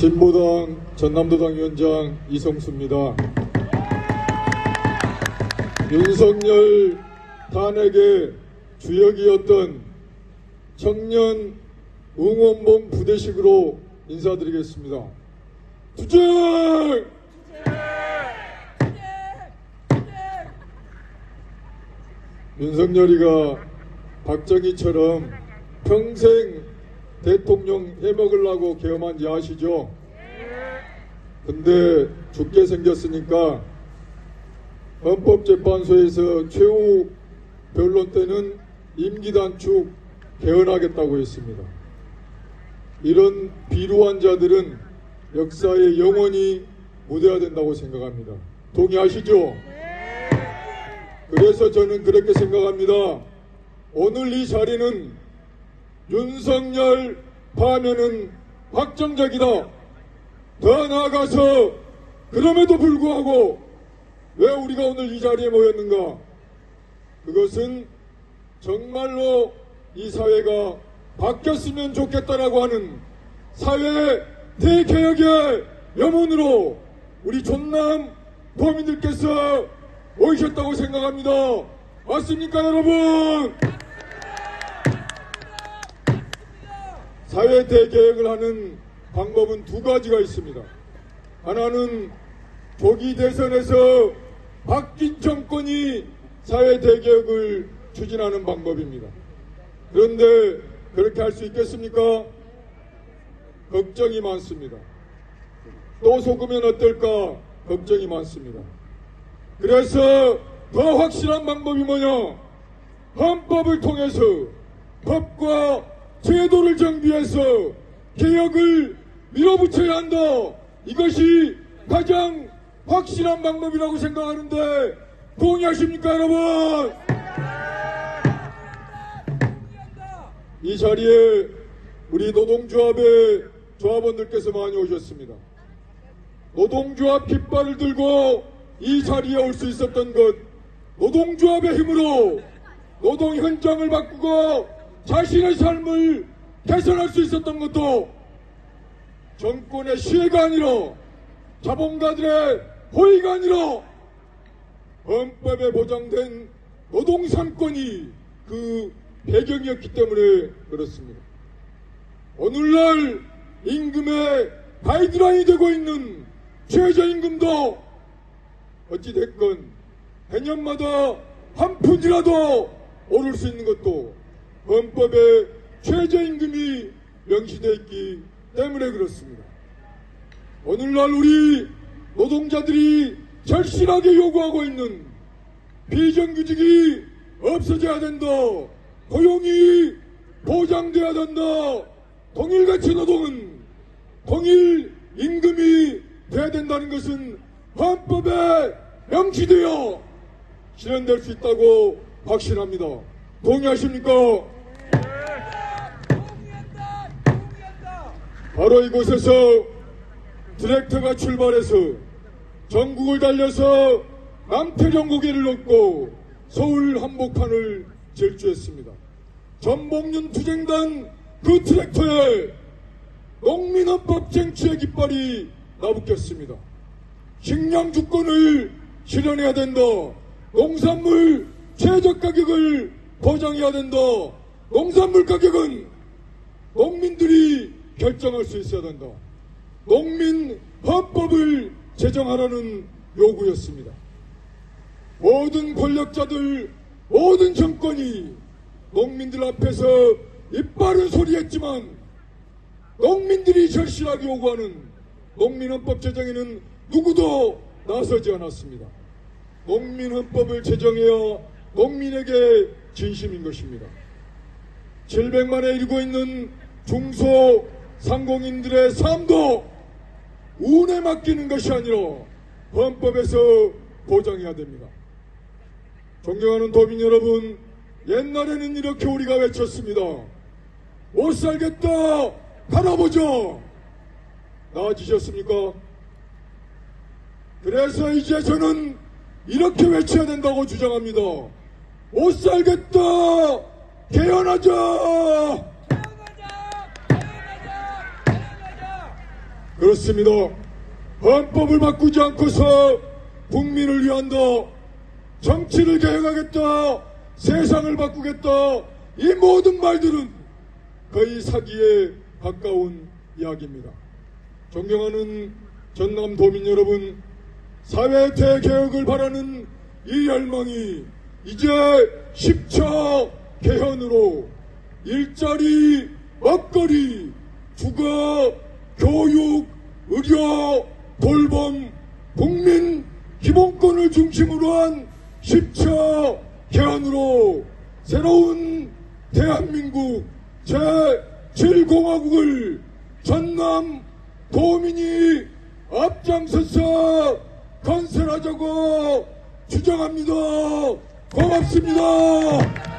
진보당 전남도당 위원장 이성수입니다. 윤석열 탄핵의 주역이었던 청년 응원봉 부대식으로 인사드리겠습니다. 투쟁! 윤석열이가 박정희처럼 평생 대통령 해먹으려고 계엄한지 아시죠? 근데 죽게 생겼으니까 헌법재판소에서 최후 변론 때는 임기 단축 개헌하겠다고 했습니다. 이런 비루한 자들은 역사에 영원히 묻어야 된다고 생각합니다. 동의하시죠? 그래서 저는 그렇게 생각합니다. 오늘 이 자리는 윤석열 파면은 확정적이다. 더 나아가서 그럼에도 불구하고 왜 우리가 오늘 이 자리에 모였는가? 그것은 정말로 이 사회가 바뀌었으면 좋겠다라고 하는 사회 대개혁의 염원으로 우리 전남 도민들께서 오셨다고 생각합니다. 맞습니까, 여러분? 사회 대개혁을 하는 방법은 두 가지가 있습니다. 하나는 조기 대선에서 바뀐 정권이 사회 대개혁을 추진하는 방법입니다. 그런데 그렇게 할 수 있겠습니까? 걱정이 많습니다. 또 속으면 어떨까? 걱정이 많습니다. 그래서 더 확실한 방법이 뭐냐? 헌법을 통해서 법과 제도를 정비해서 개혁을 밀어붙여야 한다. 이것이 가장 확실한 방법이라고 생각하는데 동의하십니까 여러분? 이 자리에 우리 노동조합의 조합원들께서 많이 오셨습니다. 노동조합 깃발을 들고 이 자리에 올 수 있었던 것 노동조합의 힘으로 노동 현장을 바꾸고 자신의 삶을 개선할 수 있었던 것도 정권의 시해가 아니라 자본가들의 호의가 아니라 헌법에 보장된 노동 3권이 그 배경이었기 때문에 그렇습니다. 오늘날 임금의 가이드라인이 되고 있는 최저임금도 어찌됐건 해년마다 한 푼이라도 오를 수 있는 것도 헌법에 최저임금이 명시되어 있기 때문에 그렇습니다. 오늘날 우리 노동자들이 절실하게 요구하고 있는 비정규직이 없어져야 된다. 고용이 보장돼야 된다. 동일가치 노동은 동일 임금이 돼야 된다는 것은 헌법에 명시되어 실현될 수 있다고 확신합니다. 동의하십니까? 바로 이곳에서 트랙터가 출발해서 전국을 달려서 남태령 고개를 넘고 서울 한복판을 질주했습니다. 전복륜 투쟁단 그 트랙터에 농민헌법 쟁취의 깃발이 나붙겠습니다. 식량 주권을 실현해야 된다. 농산물 최저 가격을 보장해야 된다. 농산물 가격은 농민들이 결정할 수 있어야 된다. 농민 헌법을 제정하라는 요구였습니다. 모든 권력자들, 모든 정권이 농민들 앞에서 이빠른 소리했지만 농민들이 절실하게 요구하는 농민헌법 제정에는 누구도 나서지 않았습니다. 농민헌법을 제정해야 농민에게 진심인 것입니다. 700만에 이르고 있는 중소 상공인들의 삶도 운에 맡기는 것이 아니라 헌법에서 보장해야 됩니다. 존경하는 도민 여러분, 옛날에는 이렇게 우리가 외쳤습니다. 못 살겠다! 갈아보자! 나아지셨습니까? 그래서 이제 저는 이렇게 외쳐야 된다고 주장합니다. 못 살겠다! 개헌하자! 그렇습니다. 헌법을 바꾸지 않고서 국민을 위한다. 정치를 개혁하겠다. 세상을 바꾸겠다. 이 모든 말들은 거의 사기에 가까운 이야기입니다. 존경하는 전남 도민 여러분, 사회 대개혁을 바라는 이 열망이 이제 10차 개헌으로 일자리, 먹거리, 주거, 교육, 의료, 돌봄, 국민 기본권을 중심으로 한 10차 개헌으로 새로운 대한민국 제7공화국을 전남 도민이 앞장서서 건설하자고 주장합니다. 고맙습니다.